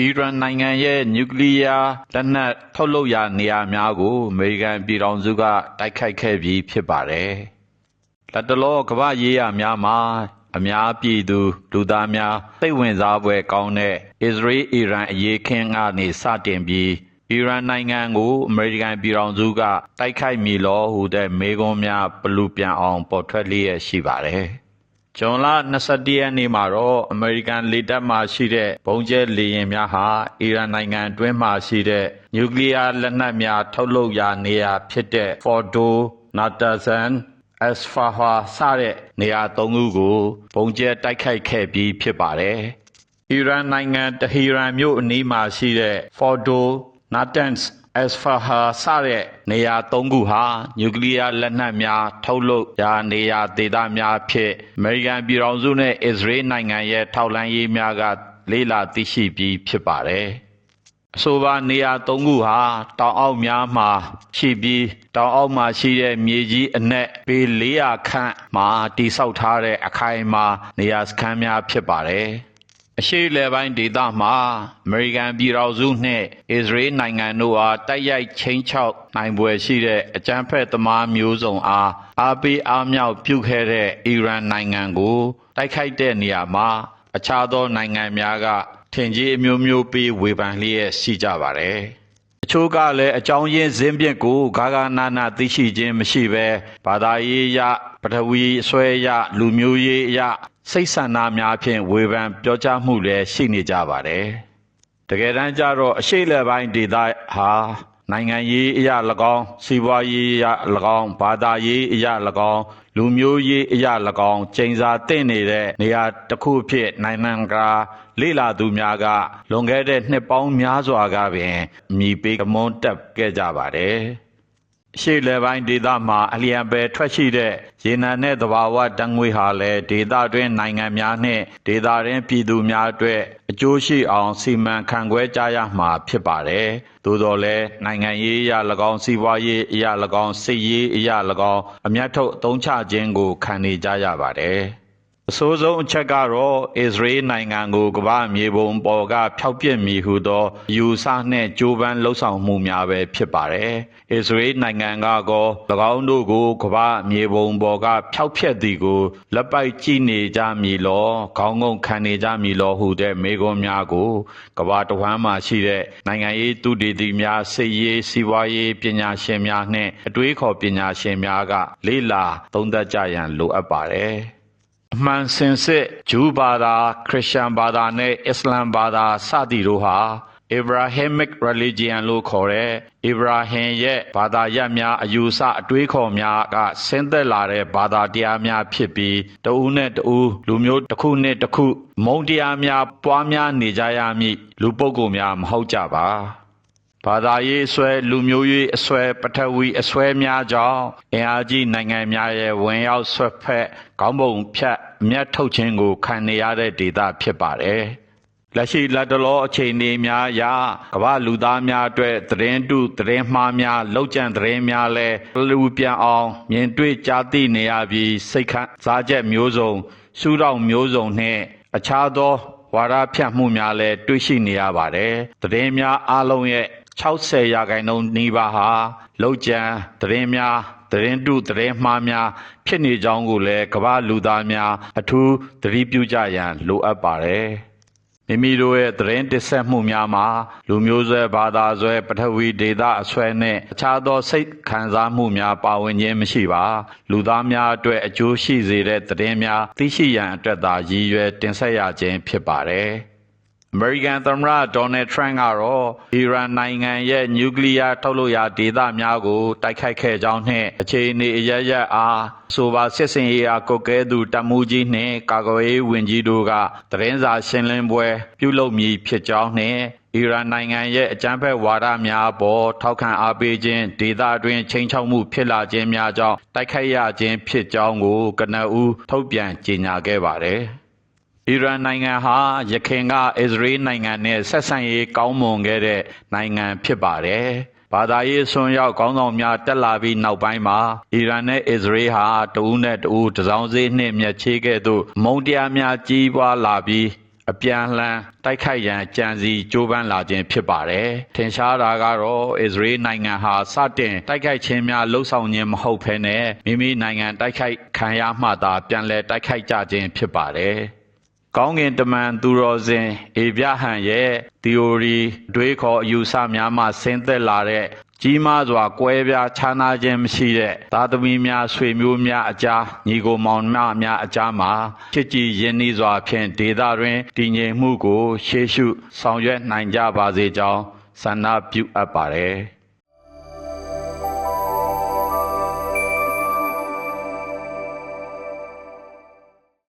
အီရန်နိုင်ငံရဲ့နျူကလ িয়ার လက်နက်ထုတ်လုပ်ရာနေရာများကို အမေရိကန်ပြည်ထောင်စုက တိုက်ခိုက်ခဲ့ပြီးဖြစ်ပါတယ်။လက်တလောကမ္ဘာရေးရာများမှာအများပြည်သူလူသားများစိတ်ဝင်စားဖွယ်ကောင်းတဲ့အစ္စရေးအီရန်အရေးခင်းကနေစတင်ပြီးအီရန်နိုင်ငံကိုအမေရိကန်ပြည်ထောင်စုက တိုက်ခိုက်မည်လောဟုတဲ့မေးခွန်းများဘလူပြန်အောင်ပေါ်ထွက်လျက်ရှိပါတယ်။ ဇွန်လ21ရက်နေ့မှာတော့အမေရိကန်လေတပ်မှရှိတဲ့ဘုံကျဲလေယာဉ်များဟာအီရန်နိုင်ငံတွင်းမှရှိတဲ့နျူကလ িয়ার လက်နက်များထုတ်လုပ်ရာနေရာဖြစ်တဲ့ Fordo, Natanz, Isfahan စတဲ့နေရာသုံးခုကိုဘုံကျဲတိုက်ခိုက်ခဲ့ပြီးဖြစ်ပါတယ်။အီရန်နိုင်ငံတဟီရန်မြို့အနီးမှာရှိတဲ့ Fordo, Natanz အက်စဖာဟာစတဲ့နေရာ၃ခုဟာနျူကလ িয়ার လက်နက်များထုတ်လုပ်ရာနေရာဒေသများဖြစ်အမေရိကန်ပြည်ထောင်စုနဲ့အစ္စရေးနိုင်ငံရဲ့ထောက်လှမ်းရေးများကလေးလာသိရှိပြီးဖြစ်ပါတယ်။အဆိုပါနေရာ၃ခုဟာတောင်အောက်များမှာရှိပြီးတောင်အောက်မှာရှိတဲ့မြေကြီးအနက်ပေ400ခန့်မှာတိဆောက်ထားတဲ့အခိုင်အမာနေရာစခန်းများဖြစ်ပါတယ်။ အရှေ့လယ်ပိုင်းဒေသမှာအမေရိကန်ပြည်ထောင်စုနှင့်အစ္စရေးနိုင်ငံတို့အားတိုက်ရိုက်ချင်းချောက်နိုင်ပွဲရှိတဲ့အကြမ်းဖက်သမားမျိုးစုံအားအားပေးအားမြောက်ပြုခဲ့တဲ့အီရန်နိုင်ငံကိုတိုက်ခိုက်တဲ့နေရာမှာအခြားသောနိုင်ငံများကထင်ကြီးအမျိုးမျိုးပေးဝေဖန်လျက်ရှိကြပါတယ်။အချို့ကလည်းအကြောင်းရင်းဇင်းပြစ်ကိုဂါဂနာနာသိရှိခြင်းမရှိဘဲဘာသာရေးအရပထဝီအစွဲအရလူမျိုးရေးအရ စိတ်ဆန္ဒများဖြင့်ဝေဖန်ပြောကြားမှုလည်းရှိနေကြပါတယ်။တကယ်တမ်းကျတော့အရှိလက်ပိုင်းဒေသဟာနိုင်ငံရေးအရာ၎င်းစီးပွားရေးအရာ၎င်းဘာသာရေးအရာ၎င်းလူမျိုးရေးအရာ၎င်းကျိန်စာတင့်နေတဲ့နေရာတစ်ခုဖြစ်နိုင်ငံကလေလာသူများကလွန်ခဲ့တဲ့နှစ်ပေါင်းများစွာကပင်မြည်ပေးကမွန်းတက်ခဲ့ကြပါတယ်။ ရှေ့လယ်ပိုင်းဒေသမှာအလျံပယ်ထွက်ရှိတဲ့ရေနံနဲ့သဘာဝဓာတ်ငွေ့ဟာလည်းဒေသတွင်းနိုင်ငံများနှင့်ဒေသတွင်းပြည်သူများအတွက်အကျိုးရှိအောင်စီမံခန့်ခွဲကြရမှာဖြစ်ပါတယ်။သို့တော်လည်းနိုင်ငံရေးအရ၎င်းစီးပွားရေးအရ၎င်းစစ်ရေးအရ၎င်းအမျက်ထုတ်အသုံးချခြင်းကိုခံနေကြရပါတယ်။ အဆိုးဆုံးအချက်ကတော့အစ္စရေးနိုင်ငံကိုကမ္ဘာမြေပုံပေါ်ကဖျောက်ပစ်မိဟုသောယူဆနှင့်ကြိုးပမ်းလှုပ်ဆောင်မှုများပဲဖြစ်ပါတယ်။အစ္စရေးနိုင်ငံကကော၎င်းတို့ကိုကမ္ဘာမြေပုံပေါ်ကဖျောက်ဖျက်သည်ကိုလက်ပိုက်ကြည့်နေကြမည်လောခေါင်းငုံခံနေကြမည်လောဟုတဲ့မေကွန်းများကိုကမ္ဘာတဝမ်းမှာရှိတဲ့နိုင်ငံရေးသူတေသီများစစ်ရေးစီးပွားရေးပညာရှင်များနှင့်အတွေးခေါ်ပညာရှင်များကလေ့လာသုံးသပ်ကြရန်လိုအပ်ပါတယ်။ အမှန်စင်စစ်ဂျူးဘာသာခရစ်ယာန်ဘာသာနဲ့အစ္စလာမ်ဘာသာစသည်တို့ဟာ Abrahamic religion လို့ခေါ်တဲ့ Abraham ရဲ့ဘာသာရပ်များအယူဆအတွေးခေါ်များကဆင်းသက်လာတဲ့ဘာသာတရားများဖြစ်ပြီးတဦးနဲ့တဦးလူမျိုးတစ်ခုနဲ့တစ်ခုမုံတရားများပွားများနေကြရမည်လူပုဂ္ဂိုလ်များမဟုတ်ကြပါ ဘာသာရေးအစွဲလူမျိုးရေးအစွဲပထဝီအစွဲများကြောင့်အင်အားကြီးနိုင်ငံများရဲ့ဝင်ရောက်ဆွတ်ဖက်ခေါင်းပုံဖြတ်အမျက်ထုတ်ခြင်းကိုခံနေရတဲ့ဒေသဖြစ်ပါတယ်။လက်ရှိလက်တလောအခြေအနေများအရကမ္ဘာလူသားများအတွက်သတင်းတုသတင်းမှားများလောက်ကျန်သတင်းများလဲလူပြန်အောင်မြင်တွေ့ကြားသိနေရပြီးစိတ်ခံစားချက်မျိုးစုံရှုထောင့်မျိုးစုံနှင့်အခြားသောဝါဒဖြန့်မှုများလည်းတွေ့ရှိနေရပါတယ်။သတင်းများအလုံးရဲ့ 60ရာခိုင်နှုန်းနီးပါးဟာလောက်ကျန်သတင်းများသတင်းတုသတင်းမှားများဖြစ်နေကြောင်းကိုလည်းကမ္ဘာလူသားများအထူးသတိပြုကြရန်လိုအပ်ပါတယ်။မိမိတို့ရဲ့သတင်းတဆက်မှုများမှာလူမျိုးဆွဲဘာသာဆွဲပထဝီဒေသအဆွဲနဲ့အခြားသောစိတ်ခံစားမှုများပါဝင်ခြင်းမရှိပါလူသားများအတွက်အကျိုးရှိစေတဲ့သတင်းများသိရှိရန်အတွက်သာရည်ရွယ်တင်ဆက်ရခြင်းဖြစ်ပါတယ်။ အမေရိကန်သမ္မတဒေါ်နယ်ထရန့်ကတော့အီရန်နိုင်ငံရဲ့နျူကလ িয়ার ထုတ်လုပ်ရာဒေသများကိုတိုက်ခိုက်ခဲ့ကြောင်းနှင့်အခြေအနေအရရက်အားဆိုပါစစ်စင်ရေးအားကုတ်ကဲသူတမှုကြီးနှင့်ကာကွယ်ရေးဝန်ကြီးတို့ကသတင်းစာရှင်းလင်းပွဲပြုလုပ်မည်ဖြစ်ကြောင်းနှင့်အီရန်နိုင်ငံရဲ့အကြမ်းဖက်ဝါဒများပေါ်ထောက်ခံအားပေးခြင်းဒေသတွင်းချိန်ချောက်မှုဖြစ်လာခြင်းများကြောင့်တိုက်ခိုက်ရခြင်းဖြစ်ကြောင်းကိုကနအူးထုတ်ပြန်ကြေညာခဲ့ပါတယ်။ အီရန်နိုင်ငံဟာယခင်ကအစ္စရေးနိုင်ငံနဲ့ဆက်ဆံရေးကောင်းမွန်ခဲ့တဲ့နိုင်ငံဖြစ်ပါတယ်။ဘာသာရေးဆွန်ရောက်ကောင်းဆောင်များတက်လာပြီးနောက်ပိုင်းမှာအီရန်နဲ့အစ္စရေးဟာတဦးနဲ့တဦးတစောင်းစေးနှင့်မျက်ချေးကဲ့သို့မုံတရားများကြီးပွားလာပြီးအပြန်အလှန်တိုက်ခိုက်ရန်ကြံစီကြိုးပမ်းလာခြင်းဖြစ်ပါတယ်။ထင်ရှားတာကတော့အစ္စရေးနိုင်ငံဟာစတင်တိုက်ခိုက်ခြင်းများလှုပ်ဆောင်ခြင်းမဟုတ်ဘဲနဲ့မိမိနိုင်ငံတိုက်ခိုက်ခံရမှသာပြန်လည်တိုက်ခိုက်ကြခြင်းဖြစ်ပါတယ်။ ကောင်းကင်တမန်သူတော်စင်အေပြဟန်ရဲ့ theory တွေးခေါ်အယူဆများမှဆင်းသက်လာတဲ့ကြီးမားစွာကွဲပြားခြားနားခြင်းမရှိတဲ့သားသမီးများဆွေမျိုးများအကြားညီကိုမောင်နှမများအကြားမှာချစ်ကြည်ရင်းနှီးစွာဖြင့်ဒေသတွင်တည်ငြိမ်မှုကိုရှေ့ရှုဆောင်ရွက်နိုင်ကြပါစေကြောင်းဆန္ဒပြုအပ်ပါတယ်